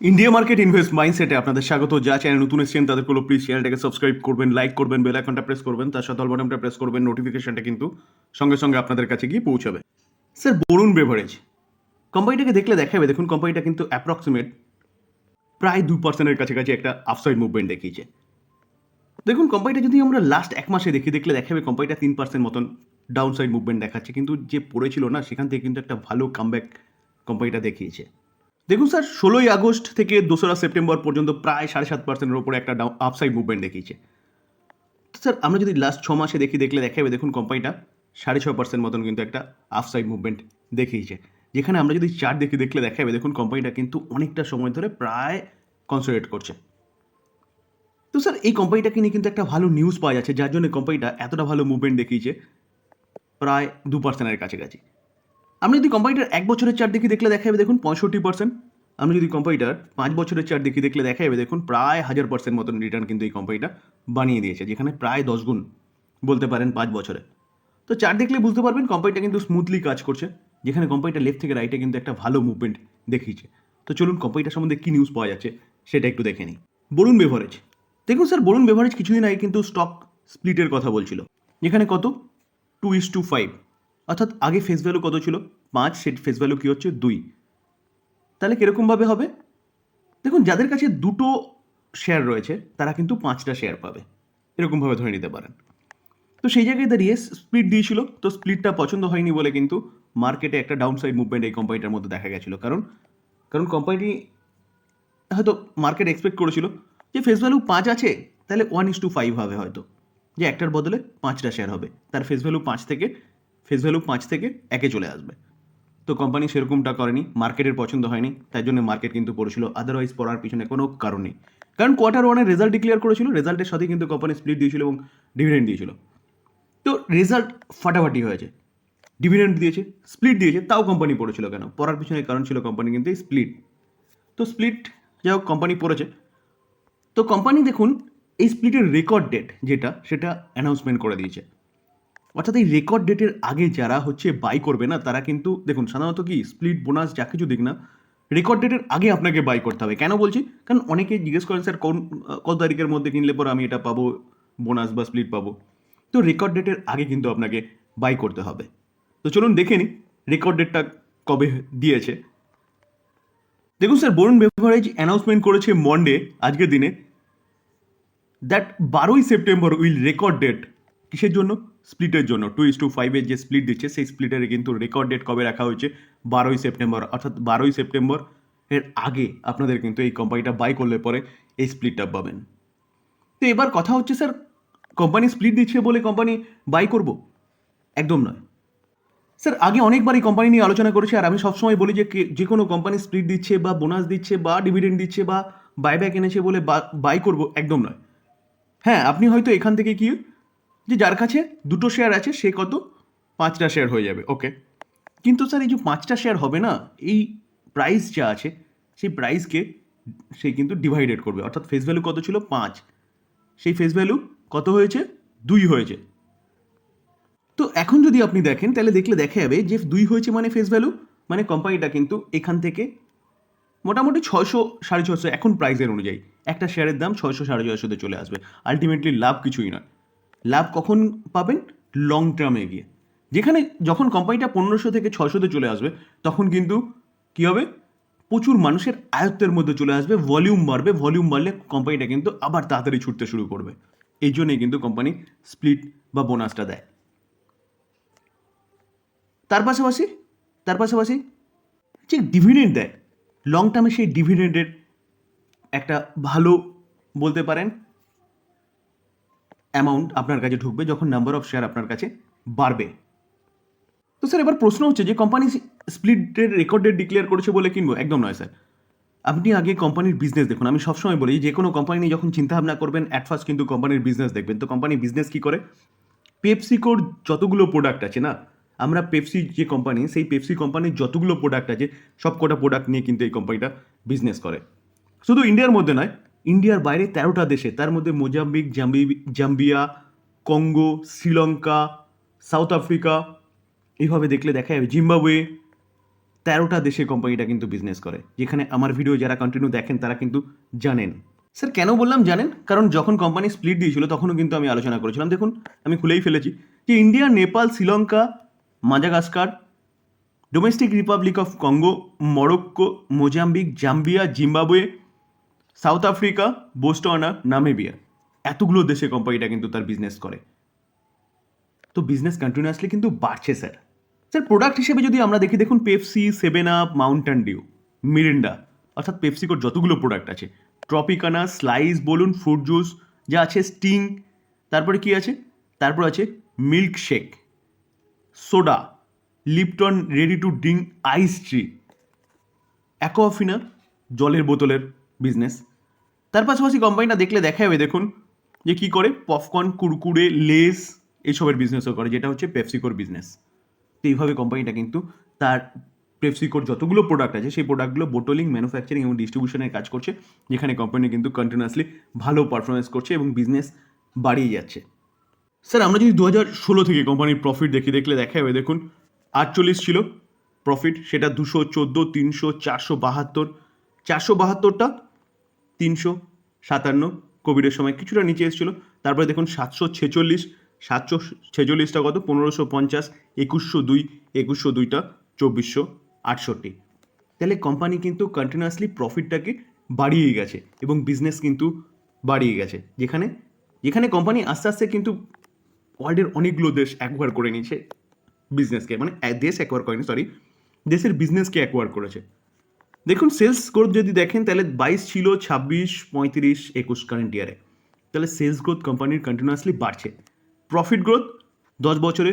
India market invest মাইন্ডসেটে আপনাদের স্বাগত। যা চ্যানেল নতুন এসেছেন তাদেরগুলো প্লিজ চ্যানেলটাকে সাবস্ক্রাইব করবেন লাইক করবেন বেল আইকনটা প্রেস করবেন, তার সাথে বাটনটা প্রেস করবেন নোটিফিকেশনটা কিন্তু সঙ্গে সঙ্গে আপনাদের কাছে গিয়ে পৌঁছাবে। স্যার বরুণ বেভারেজ কোম্পানিটাকে দেখলে দেখাবে, দেখুন কোম্পানিটা কিন্তু অ্যাপ্রক্সিমেট প্রায় দু পার্সেন্টের কাছাকাছি একটা আফসাইড মুভমেন্ট দেখিয়েছে। দেখুন কোম্পানিটা যদি আমরা লাস্ট এক মাসে দেখি, দেখলে দেখাবে কোম্পানিটা তিন পার্সেন্ট মতন ডাউন সাইড মুভমেন্ট দেখাচ্ছে। কিন্তু যে পড়েছিল না, সেখান থেকে কিন্তু একটা ভালো কামব্যাক কোম্পানিটা দেখিয়েছে। দেখুন স্যার, ষোলোই আগস্ট থেকে দোসরা সেপ্টেম্বর পর্যন্ত প্রায় সাড়ে সাত পার্সেন্টের ওপরে একটা ডাউন আপসাইড মুভমেন্ট দেখিয়েছে। তো স্যার, আমরা যদি লাস্ট ছ মাসে দেখি, দেখলে দেখাবে, দেখুন কোম্পানিটা সাড়ে ছয় পার্সেন্ট মতন কিন্তু একটা আপসাইড মুভমেন্ট দেখিয়েছে। যেখানে আমরা যদি চার্ট দেখি, দেখলে দেখাবে, দেখুন কোম্পানিটা কিন্তু অনেকটা সময় ধরে প্রায় কনসোলিডেট করছে। তো স্যার, এই কোম্পানিটাকে নিয়ে কিন্তু একটা ভালো নিউজ পাওয়া যাচ্ছে, যার জন্য কোম্পানিটা এতটা ভালো মুভমেন্ট দেখিয়েছে, প্রায় দু পার্সেন্টের কাছাকাছি। আমরা যদি কোম্পানিটার এক বছরের চার্ট দেখি দেখলে দেখা যাবে দেখুন পঁয়ষট্টি পার্সেন্ট আমরা যদি কোম্পানিটার পাঁচ বছরের চার্ট দেখি দেখলে দেখা যাবে দেখুন প্রায় হাজার পার্সেন্ট মতন রিটার্ন কিন্তু এই কোম্পানিটা বানিয়ে দিয়েছে, যেখানে প্রায় দশ গুণ বলতে পারেন পাঁচ বছরে। তো চার দেখলে বুঝতে পারবেন কোম্পানিটা কিন্তু স্মুথলি কাজ করছে, যেখানে কোম্পানিটা লেফট থেকে রাইটে কিন্তু একটা ভালো মুভমেন্ট দেখিয়েছে। তো চলুন কোম্পানিটার সম্বন্ধে কী নিউজ পাওয়া যাচ্ছে, সেটা একটু দেখে নিই। বরুণ বেভারেজ দেখুন স্যার বরুণ বেভারেজ কিছুদিন আগে কিন্তু স্টক স্প্লিটের কথা বলছিল। যেখানে কত? টু ইস টু ফাইভ অর্থাৎ আগে ফেস ভ্যালু কত ছিল? পাঁচ সেট ফেস ভ্যালু কী হচ্ছে? দুই। তাহলে কীরকমভাবে হবে? দেখুন, যাদের কাছে দুটো শেয়ার রয়েছে, তারা কিন্তু পাঁচটা শেয়ার পাবে। এরকমভাবে ধরে নিতে পারেন। তো সেই জায়গায় দাঁড়িয়ে স্প্লিট দিয়েছিল। তো স্প্লিটটা পছন্দ হয়নি বলে কিন্তু মার্কেটে একটা ডাউন সাইড মুভমেন্ট এই কোম্পানিটার মধ্যে দেখা গেছিল। কারণ কারণ কোম্পানি হয়তো মার্কেট এক্সপেক্ট করেছিল যে ফেস ভ্যালু পাঁচ আছে, তাহলে ওয়ান ইস টু ফাইভ হবে হয়তো। যে একটার বদলে পাঁচটা শেয়ার হবে। তার ফেস ভ্যালু পাঁচ থেকে ফেস ভ্যালু পাঁচ থেকে একে চলে আসবে। তো কোম্পানি সেরকমটা করেনি মার্কেটের পছন্দ হয়নি, তাই জন্য মার্কেট কিন্তু পড়েছিল। আদারওয়াইজ পড়ার পিছনে কোনো কারণ নেই। কারণ কোয়ার্টার ওয়ানের রেজাল্ট ডিক্লেয়ার করেছিল রেজাল্টের সাথে কিন্তু কোম্পানি স্প্লিট দিয়েছিল এবং ডিভিডেন্ড দিয়েছিল। তো রেজাল্ট ফাটাফাটি হয়েছে। ডিভিডেন্ড দিয়েছে স্প্লিট দিয়েছে, তাও কোম্পানি পড়েছিল কেন? পড়ার পিছনে কারণ ছিল কোম্পানি কিন্তু এই স্প্লিট তো স্প্লিট যাই হোক কোম্পানি পড়েছে। তো কোম্পানি দেখুন, এই স্প্লিটের রেকর্ড ডেট যেটা, সেটা অ্যানাউন্সমেন্ট করে দিয়েছে। অর্থাৎ এই রেকর্ড ডেটের আগে যারা হচ্ছে বাই করবে না, তারা কিন্তু, দেখুন, সাধারণত কি স্প্লিট বোনাস যা কিছু দিক না রেকর্ড ডেটের আগে আপনাকে বাই করতে হবে। কেন বলছি? কারণ অনেকে জিজ্ঞেস করেন, স্যার, কোন কত তারিখের মধ্যে কিনলে পর আমি এটা পাবো বোনাস বা স্প্লিট পাবো? তো রেকর্ড ডেটের আগে কিন্তু আপনাকে বাই করতে হবে। তো চলুন দেখে নিই রেকর্ড ডেটটা কবে দিয়েছে। দেখুন, স্যার, বরুণ বেভারেজ অ্যানাউন্সমেন্ট করেছে মন্ডে আজকের দিনে দ্যাট বারোই সেপ্টেম্বর উইল রেকর্ড ডেট কিসের জন্য? স্প্লিটের জন্য টু ইস টু ফাইভের যে স্প্লিট দিচ্ছে, সেই স্প্লিটের কিন্তু রেকর্ড ডেট কবে রাখা হয়েছে? বারোই সেপ্টেম্বর। অর্থাৎ বারোই সেপ্টেম্বর এর আগে আপনাদের কিন্তু এই কোম্পানিটা বাই করলে পরে এই স্প্লিটটা পাবেন। তো এবার কথা হচ্ছে স্যার কোম্পানি স্প্লিট দিচ্ছে বলে কোম্পানি বাই করব? একদম নয়। স্যার আগে অনেকবার এই কোম্পানি নিয়ে আলোচনা করেছি, আর আমি সবসময় বলি যে যে কোনো কোম্পানি স্প্লিট দিচ্ছে বা বোনাস দিচ্ছে বা ডিভিডেন্ড দিচ্ছে বা বাইব্যাক এনেছে বলে বাই করব, একদম নয়। হ্যাঁ আপনি হয়তো এখান থেকে কি যে যার কাছে দুটো শেয়ার আছে, সে কত? পাঁচটা শেয়ার হয়ে যাবে। ওকে কিন্তু স্যার এই যে পাঁচটা শেয়ার হবে না, এই প্রাইস যা আছে, সেই প্রাইসকে সে কিন্তু ডিভাইডেড করবে। অর্থাৎ ফেস ভ্যালু কত ছিল? পাঁচ। সেই ফেস ভ্যালু কত হয়েছে? দুই হয়েছে। তো এখন যদি আপনি দেখেন, তাহলে দেখলে দেখা যাবে যে দুই হয়েছে মানে ফেস ভ্যালু মানে কোম্পানিটা কিন্তু এখান থেকে মোটামুটি ছয়শো, সাড়ে ছশো এখন প্রাইসের অনুযায়ী। একটা শেয়ারের দাম ছয়শো, সাড়ে ছয়শোতে চলে আসবে। আলটিমেটলি লাভ কিছুই নয়। লাভ কখন পাবেন? লং টার্মে গিয়ে। যেখানে যখন কোম্পানিটা পনেরোশো থেকে ছয়শোতে চলে আসবে, তখন কিন্তু কী হবে? প্রচুর মানুষের আয়ত্তের মধ্যে চলে আসবে ভলিউম বাড়বে ভলিউম বাড়লে কোম্পানিটা কিন্তু আবার তাড়াতাড়ি ছুটতে শুরু করবে। এই জন্যই কিন্তু কোম্পানি স্প্লিট বা বোনাসটা দেয়। তার পাশাপাশি তার পাশাপাশি যে ডিভিডেন্ড দেয় লং টার্মে সেই ডিভিডেন্ডের একটা ভালো বলতে পারেন অ্যামাউন্ট আপনার কাছে ঢুকবে যখন নাম্বার অফ শেয়ার আপনার কাছে বাড়বে। তো স্যার এবার প্রশ্ন হচ্ছে যে কোম্পানি স্প্লিটের রেকর্ড ডেট ডিক্লেয়ার করেছে বলে কিনবো? একদম নয় স্যার আপনি আগে কোম্পানির বিজনেস দেখুন। আমি সবসময় বলি যে কোনো কোম্পানি নিয়ে যখন চিন্তা ভাবনা করবেন অ্যাট ফার্স্ট কিন্তু কোম্পানির বিজনেস দেখবেন। তো কোম্পানি বিজনেস কী করে? পেপসিকোর যতগুলো প্রোডাক্ট আছে না, আমরা পেপসি যে কোম্পানি সেই পেপসি কোম্পানির যতগুলো প্রোডাক্ট আছে সব কটা প্রোডাক্ট নিয়ে কিন্তু এই কোম্পানিটা বিজনেস করে। শুধু ইন্ডিয়ার মধ্যে নয় ইন্ডিয়ার বাইরে তেরোটা দেশে, তার মধ্যে Mozambique, জাম্বি, Zambia, Congo, Sri Lanka, South Africa, এইভাবে দেখলে দেখা যাবে জিম্বাবুয়ে তেরোটা দেশে কোম্পানিটা কিন্তু বিজনেস করে, যেখানে আমার ভিডিও যারা কন্টিনিউ দেখেন তারা কিন্তু জানেন। স্যার, কেন বললাম জানেন? কারণ যখন কোম্পানি স্প্লিট দিয়েছিল, তখনও কিন্তু আমি আলোচনা করেছিলাম। দেখুন, আমি খুলেই ফেলেছি যে India, Nepal, Sri Lanka, Madagascar domestic republic of Congo, Morocco, Mozambique, Zambia, Zimbabwe South Africa, Botswana Namibia. এতগুলো দেশে কোম্পানিটা কিন্তু তার বিজনেস করে। তো বিজনেস কন্টিনিউয়াসলি কিন্তু বাড়ছে স্যার স্যার প্রোডাক্ট হিসেবে যদি আমরা দেখি, দেখুন Pepsi Seven Up Mountain Dew Mirinda অর্থাৎ পেপসিকোর যতগুলো প্রোডাক্ট আছে। ট্রপিকানা স্লাইস বলুন ফ্রুট জুস যা আছে স্টিং তারপরে কি আছে? তারপর আছে milk shake soda Lipton ready to drink ice tea Aquafina জলের বোতলের বিজনেস তার পাশাপাশি কোম্পানিটা দেখলে দেখা যাবে দেখুন, যে কি করে? পপকর্ন কুরকুরে লেস এইসবের বিজনেসও করে, যেটা হচ্ছে পেপসিকোর বিজনেস তো এইভাবে কোম্পানিটা কিন্তু তার পেপসিকোর যতগুলো প্রোডাক্ট আছে, সেই প্রোডাক্টগুলো বোটলিং ম্যানুফ্যাকচারিং এবং ডিস্ট্রিবিউশনের কাজ করছে, যেখানে কোম্পানি কিন্তু কন্টিনিউয়াসলি ভালো পারফরমেন্স করছে এবং বিজনেস বাড়িয়ে যাচ্ছে। স্যার আমরা যদি দু হাজার ষোলো থেকে কোম্পানির প্রফিট দেখি, দেখলে দেখা যাবে দেখুন, আটচল্লিশ ছিল প্রফিট সেটা দুশো চোদ্দ, তিনশো চারশো বাহাত্তর। চারশো বাহাত্তরটা তিনশো সাতান্ন কোভিডের সময় কিছুটা নিচে এসেছিল। তারপরে দেখুন সাতশো ছেচল্লিশ, সাতশো ছেচল্লিশটা কত? পনেরোশো পঞ্চাশ, একুশশো দুই, একুশশো দুইটা, চব্বিশশো আটষট্টি। তাহলে কোম্পানি কিন্তু কন্টিনিউয়াসলি প্রফিটটাকে বাড়িয়ে গেছে এবং বিজনেস কিন্তু বাড়িয়ে গেছে। যেখানে যেখানে কোম্পানি আস্তে আস্তে কিন্তু ওয়ার্ল্ডের অনেকগুলো দেশ অ্যাকোয়ার করে নিয়েছে বিজনেসকে মানে দেশ অ্যাকোয়ার করেনি সরি দেশের বিজনেসকে অ্যাকোয়ার করেছে। দেখুন সেলস গ্রোথ যদি দেখেন, তাহলে বাইশ ছিল ছাব্বিশ, পঁয়ত্রিশ, একুশ কারেন্ট ইয়ারে তাহলে সেলস গ্রোথ কোম্পানির কন্টিনিউয়াসলি বাড়ছে। প্রফিট গ্রোথ দশ বছরে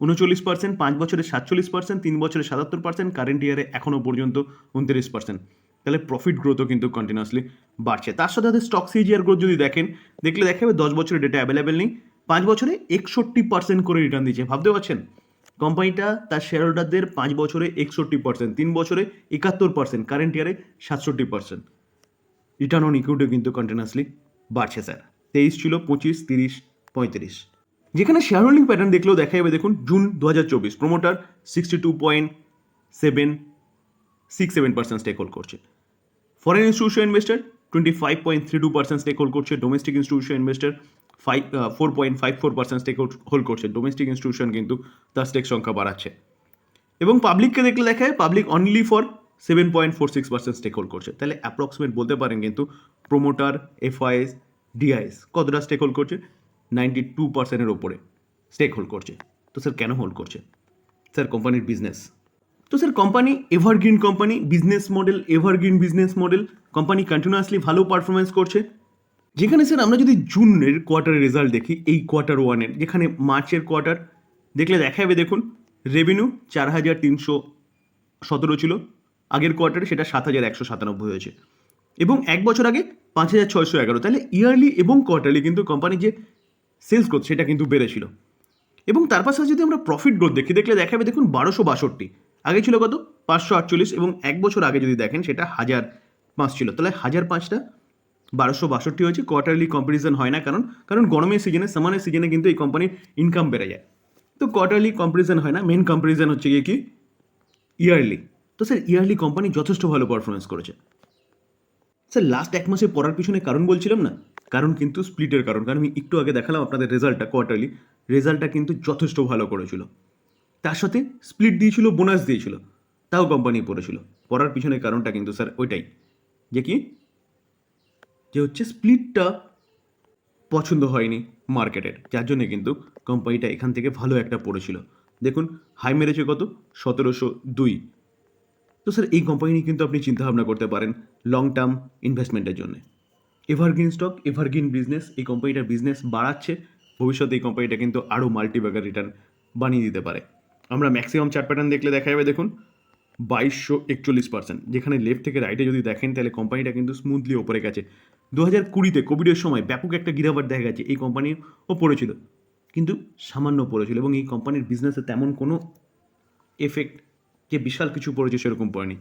উনচল্লিশ পার্সেন্ট পাঁচ বছরে সাতচল্লিশ পার্সেন্ট তিন বছরে সাতাত্তর পার্সেন্ট কারেন্ট ইয়ারে এখনও পর্যন্ত উনত্রিশ পার্সেন্ট তাহলে প্রফিট গ্রোথও কিন্তু কন্টিনিউয়াসলি বাড়ছে। তার সাথে সাথে স্টক সিজিআর গ্রোথ যদি দেখেন, দেখলে দেখা যাবে দশ বছরের ডেটা অ্যাভেলেবেল নেই, পাঁচ বছরে একষট্টি পার্সেন্ট করে রিটার্ন দিচ্ছে। ভাবতে পারছেন? কোম্পানিটা তার শেয়ার হোল্ডারদের পাঁচ বছরে একষট্টি পার্সেন্ট তিন বছরে একাত্তর পার্সেন্ট কারেন্ট ইয়ারে সাতষট্টি পার্সেন্ট রিটার্ন অন ইকুইটিও কিন্তু কন্টিনিউয়াসলি বাড়ছে স্যার তেইশ ছিল পঁচিশ, তিরিশ, পঁয়ত্রিশ। যেখানে শেয়ার হোল্ডিং প্যাটার্ন দেখলেও দেখা যাবে, দেখুন জুন দু হাজার চব্বিশ promoter sixty two point seven six seven percent stake hold করছে। Foreign institution investor twenty five point three two percent stake hold করছে। Domestic institution investor five four point five four percent stake hold করছে। Domestic institution কিন্তু তার stake সংখ্যা বাড়াচ্ছে। এবং পাবলিককে দেখলে দেখা public only for seven point four six percent stake hold করছে। তাহলে অ্যাপ্রক্সিমেট বলতে পারেন কিন্তু প্রোমোটার এফআইএস ডিআইএস কতটা স্টেক হোল্ড করছে নাইনটি টু পার্সেন্টের ওপরে স্টেক হোল্ড করছে। তো স্যার কেন হোল্ড করছে? স্যার কোম্পানির বিজনেস তো sir company evergreen company business model evergreen business model company continuously ভালো পারফরমেন্স করছে। যেখানে স্যার আমরা যদি জুনের কোয়ার্টারের রেজাল্ট দেখি, এই কোয়ার্টার ওয়ানের যেখানে মার্চের কোয়ার্টার দেখলে দেখা যাবে দেখুন রেভিনিউ চার হাজার তিনশো সতেরো ছিল, আগের কোয়ার্টারে সেটা সাত হাজার একশো সাতানব্বই হয়েছে। এবং এক বছর আগে পাঁচ হাজার ছয়শো এগারো, তাহলে ইয়ারলি এবং কোয়ার্টারলি কিন্তু কোম্পানির যে সেলস গ্রোথ সেটা কিন্তু বেড়েছিল। এবং তার পাশাপাশি যদি আমরা প্রফিট গ্রোথ দেখি, দেখলে দেখা যাবে দেখুন বারোশো বাষট্টি, আগে ছিল কত? পাঁচশো আটচল্লিশ, এবং এক বছর আগে যদি দেখেন সেটা হাজার পাঁচ ছিল। তাহলে হাজার পাঁচটা বারোশো বাষট্টি হয়েছে কোয়ার্টারলি কম্পিটিশন হয় না, কারণ কারণ গরমের সিজনে সামানের সিজনে কিন্তু এই কোম্পানির ইনকাম বেড়ে যায়। তো কোয়ার্টারলি কম্পিটিশন হয় না মেন কম্পিটিশন হচ্ছে গিয়ে কি? ইয়ারলি তো স্যার ইয়ারলি কোম্পানি যথেষ্ট ভালো পারফরমেন্স করেছে। স্যার লাস্ট এক মাসে পড়ার পিছনে কারণ বলছিলাম না? কারণ কিন্তু স্প্লিটের কারণ। কারণ আমি একটু আগে দেখালাম আপনাদের রেজাল্টটা কোয়ার্টারলি রেজাল্টটা কিন্তু যথেষ্ট ভালো করেছিল। তার সাথে স্প্লিট দিয়েছিল বোনাস দিয়েছিল। তাও কোম্পানি পড়েছিল। পড়ার পিছনে কারণটা কিন্তু স্যার ওইটাই। যে কি? যে হচ্ছে স্প্লিটটা পছন্দ হয়নি মার্কেটের। যার জন্য কিন্তু কোম্পানিটা এখান থেকে ভালো একটা পড়েছিল। দেখুন, হাই মেরেছে কত? সতেরোশো দুই। তো স্যার, এই কোম্পানি নিয়ে কিন্তু আপনি চিন্তাভাবনা করতে পারেন লং টার্ম ইনভেস্টমেন্টের জন্য। এভারগ্রিন স্টক এভারগ্রিন বিজনেস এই কোম্পানিটার বিজনেস বাড়াচ্ছে। ভবিষ্যতে এই কোম্পানিটা কিন্তু আরও মাল্টিব্যাগার রিটার্ন বানিয়ে দিতে পারে। আমরা ম্যাক্সিমাম চার্ট প্যাটার্ন দেখলে দেখা যাবে, দেখুন, বাইশশো একচল্লিশ পার্সেন্ট যেখানে লেফট থেকে রাইটে যদি দেখেন, তাহলে কোম্পানিটা কিন্তু স্মুথলি ওপরে গেছে। দু হাজার কুড়িতে কোভিডের সময় ব্যাপক একটা গিরাবাট দেখা গেছে এই কোম্পানিও পড়েছিল। কিন্তু সামান্য পড়েছিল এবং এই কোম্পানির বিজনেসে তেমন কোনো এফেক্ট যে বিশাল কিছু পড়েছে সেরকম পড়েনি,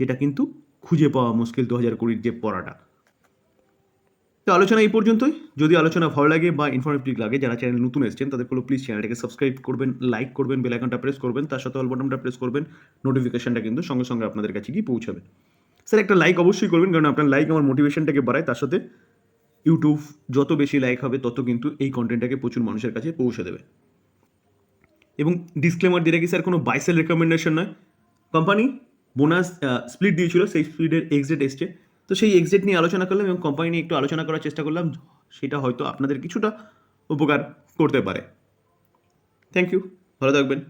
যেটা কিন্তু খুঁজে পাওয়া মুশকিল দু হাজার কুড়ির যে পড়াটা। তো আলোচনা এই পর্যন্তই। যদি আলোচনা ভালো লাগে বা ইনফরমেটিভ লাগে, যারা চ্যানেল নতুন এসেছেন, তাদের কোনো প্লিজ চ্যানেলটাকে সাবস্ক্রাইব করবেন লাইক করবেন বেল আইকনটা প্রেস করবেন, তার সাথে অল বাটনটা প্রেস করবেন নোটিফিকেশনটা কিন্তু সঙ্গে সঙ্গে আপনাদের কাছে গিয়ে পৌঁছাবে। স্যার, একটা লাইক অবশ্যই করবেন, কারণ আপনার লাইক আমার মোটিভেশনটাকে বাড়ায়, তার সাথে ইউটিউব যত বেশি লাইক হবে, তত কিন্তু এই কন্টেন্টটাকে প্রচুর মানুষের কাছে পৌঁছে দেবে। এবং ডিসক্লেমার দিয়ে রাখি, স্যার, কোনো বাইসেল রেকমেন্ডেশন নয়। কোম্পানি বোনাস স্প্লিট দিয়েছিল, সেই স্প্লিটের এক্সিট এসছে। তো সেই এক্সিট নিয়ে আলোচনা করলাম এবং কোম্পানি নিয়ে একটু আলোচনা করার চেষ্টা করলাম, সেটা হয়তো আপনাদের কিছুটা উপকার করতে পারে। থ্যাংক ইউ ভালো থাকবেন।